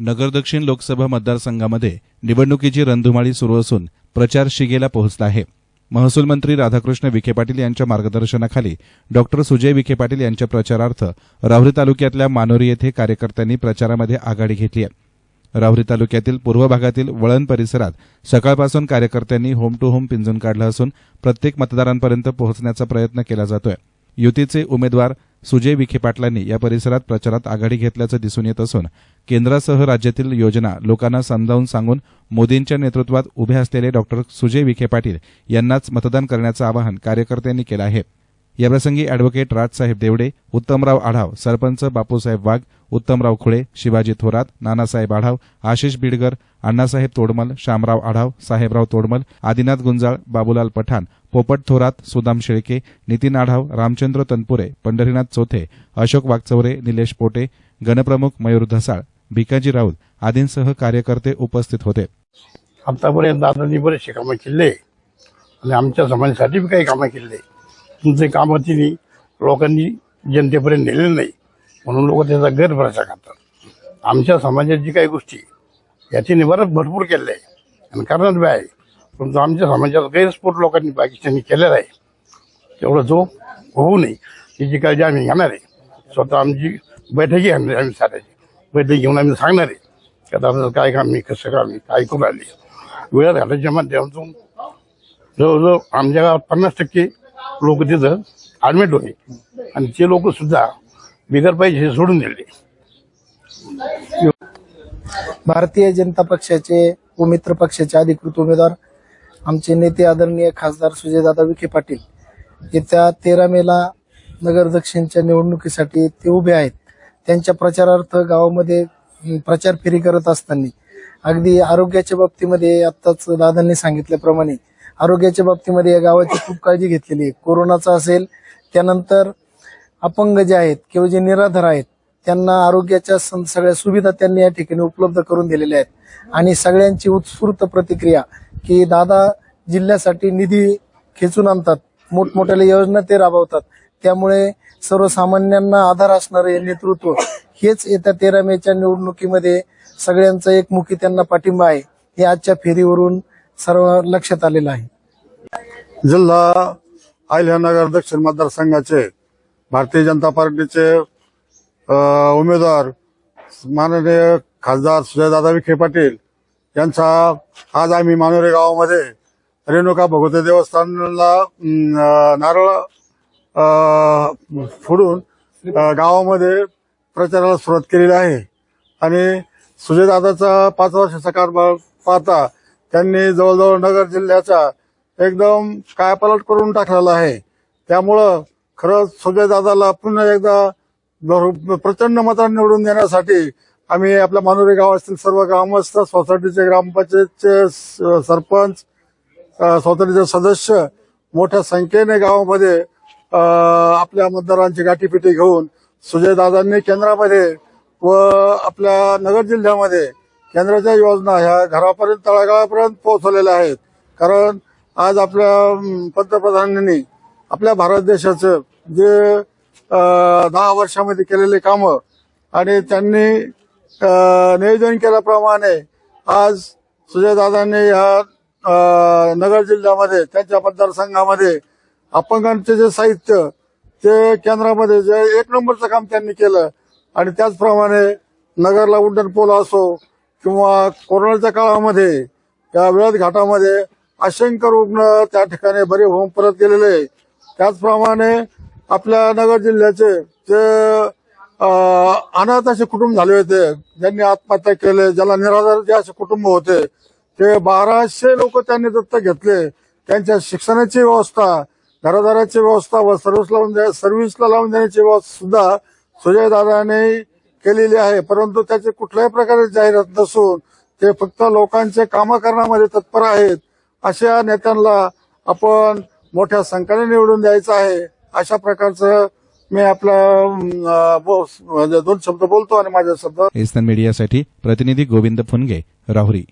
नगर दक्षिण लोकसभा मतदारसंघामध्ये निवडणुकीची रणधुमाळी सुरू असून प्रचार शिगेला पोहोचला आहे. महसूल मंत्री राधाकृष्ण विखे पाटील यांच्या मार्गदर्शनाखाली डॉक्टर सुजय विखे पाटील यांच्या प्रचारार्थ राहुरी तालुक्यातल्या मानोरी येथे कार्यकर्त्यांनी प्रचारामध्ये आघाडी घेतली आहे. राहुरी तालुक्यातील पूर्व भागातील वळण परिसरात सकाळपासून कार्यकर्त्यांनी होम टू होम पिंजून काढलं असून प्रत्येक मतदारांपर्यंत पोहोचण्याचा प्रयत्न केला जातोय. युतीचे उमेदवार सुजय विखे पाटलांनी या परिसरात प्रचारात आघाडी घेतल्याचं दिसून येत असून केंद्रासह राज्यातील योजना लोकांना समजावून सांगून मोदींच्या नेतृत्वात उभे असलेले डॉक्टर सुजय विखे पाटील यांनाच मतदान करण्याचं आवाहन कार्यकर्त्यांनी केलं आहे. याप्रसंगी अॅडव्होकेट राजसाहेब देवडे उत्तमराव आढाव सरपंच बापूसाहेब वाघ उत्तमराव खुळे शिवाजी थोरात नानासाहेब आढाव आशिष बिडगर अण्णासाहेब तोडमल शामराव आढाव साहेबराव तोडमल आदिनाथ गुंजाळ बाबूलाल पठाण पोपट थोरात सुदाम शेळके नितीन आढाव रामचंद्र तनपुरे पंढरीनाथ चोथे अशोक वागचौरे निलेश पोटे गणप्रमुख मयूर धसाळ भिकाजी राऊत आदींसह कार्यकर्ते उपस्थित होते. आतापर्यंत दादांनी बरेचसे कामं केले. आणि आमच्या समाजासाठी बी काही कामं केले. तुमचे कामं तिने लोकांनी जनतेपर्यंत नेले नाही. म्हणून लोक त्याचा गैरप्रचार करतात. आमच्या समाजात जी काही गोष्टी याच्याने बरंच भरपूर केले आणि करणार बी आहे परंतु आमच्या समाजात गैरस्फोट लोकांनी पाकिस्तानी केलेला आहे. तेवढं जो होऊ नये. याची काळजी आम्ही घेणार आहे स्वतः आमची बैठकी घेणार आहे आम्ही साऱ्याची. बैठक घेऊन आम्ही सांगणार आहे. का आता काय काम मी कसं काम आहे काय करू आले वेळ घालायच्या माध्यमातून जवळजवळ आमच्या गावात पन्नास टक्के लोक तिथं ऍडमिट होते. आणि ते लोक सुद्धा बिगर हे सोडून दिले. भारतीय जनता पक्षाचे व मित्र पक्षाचे अधिकृत उमेदवार आमचे नेते आदरणीय खासदार सुजयदादा विखे पाटील येत्या तेरा मेला नगर दक्षिणच्या निवडणुकीसाठी ते उभे आहेत. त्यांच्या प्रचारार्थ गावामध्ये प्रचार फेरी करत असताना अगदी आरोग्याच्या बाबतीमध्ये आत्ताच दादांनी सांगितल्याप्रमाणे आरोग्याच्या बाबतीमध्ये या गावाची खूप काळजी घेतलेली आहे. कोरोनाचा असेल त्यानंतर अपंग जे आहेत किंवा जे निराधार आहेत त्यांना आरोग्याच्या सं- सगळ्या सुविधा त्यांनी या ठिकाणी उपलब्ध करून दिलेल्या आहेत. आणि सगळ्यांची उत्स्फूर्त प्रतिक्रिया की दादा जिल्ह्यासाठी निधी खेचून आणतात मोठमोठ्या योजना ते राबवतात. त्यामुळे सर्वसामान्यांना आधार असणारे नेतृत्व हेच येत्या तेरा मेच्या निवडणुकीमध्ये सगळ्यांचा एकमुखी त्यांना पाठिंबा आहे. हे आजच्या फेरीवरून सर्व लक्षात आलेलं आहे. जिल्हा अहिल्यानगर दक्षिण मतदारसंघाचे भारतीय जनता पार्टीचे उमेदवार माननीय खासदार सुजयदादा विखे पाटील यांचा आज आम्ही मानोरे गावामध्ये रेणुका भगवती देवस्थानाला नारळ फोडून गावामध्ये प्रचाराला सुरुवात केलेली आहे. आणि सुजयदादाचा पाच वर्षाचा कारभार पाहता त्यांनी जवळजवळ नगर जिल्ह्याचा एकदम कायापालट करून टाकलेला आहे. त्यामुळं खरंच सुजयदादाला पुन्हा एकदा प्रचंड मतांनी निवडून देण्यासाठी आम्ही आपल्या मानुरी गावातील सर्व ग्रामस्थ सोसायटीचे ग्रामपंचायतचे स- सरपंच सोसायटीचे सदस्य मोठ्या संख्येने गावामध्ये आपल्या मतदारांची गाठीपिटी घेऊन सुजयदादांनी केंद्रामध्ये व आपल्या नगर जिल्ह्यामध्ये केंद्राच्या योजना ह्या घरापर्यंत तळागाळापर्यंत पोहोचवलेल्या आहेत. कारण आज आपल्या पंतप्रधानांनी आपल्या भारत देशाचं जे दहा वर्षामध्ये केलेले कामं आणि त्यांनी नियोजन केल्याप्रमाणे आज सुजयदादांनी ह्या नगर जिल्ह्यामध्ये त्यांच्या मतदारसंघामध्ये अपंगांचे जे साहित्य ते केंद्रामध्ये जे एक नंबरचं काम त्यांनी केलं. आणि त्याचप्रमाणे नगरला उड्डाण पोल असो किंवा कोरोनाच्या काळामध्ये त्या वेळात घाटामध्ये असंख्य रुग्ण त्या ठिकाणी बरे होऊन परत गेलेले त्याचप्रमाणे आपल्या नगर जिल्ह्याचे जे अनाथ असे कुटुंब झाले होते ज्यांनी आत्महत्या केले ज्याला निराधार जे असे कुटुंब होते ते बाराशे लोक त्यांनी दत्तक घेतले. त्यांच्या शिक्षणाची व्यवस्था घरादाराची व्यवस्था व सर्व्हिस लावून सर्व्हिसला लावून देण्याची व्यवस्था सुद्धा सुजयदादाने केलेली आहे. परंतु त्याचे कुठल्याही प्रकारे जाहिरात नसून ते फक्त लोकांचे कामं करण्यामध्ये तत्पर आहेत अशा नेत्यांना आपण मोठ्या संख्येने निवडून द्यायचं आहे. अशा प्रकारचं मी आपला बो- म्हणजे दोन शब्द बोलतो आणि माझे शब्द एसन मीडियासाठी प्रतिनिधी गोविंद फुनगे राहुरी.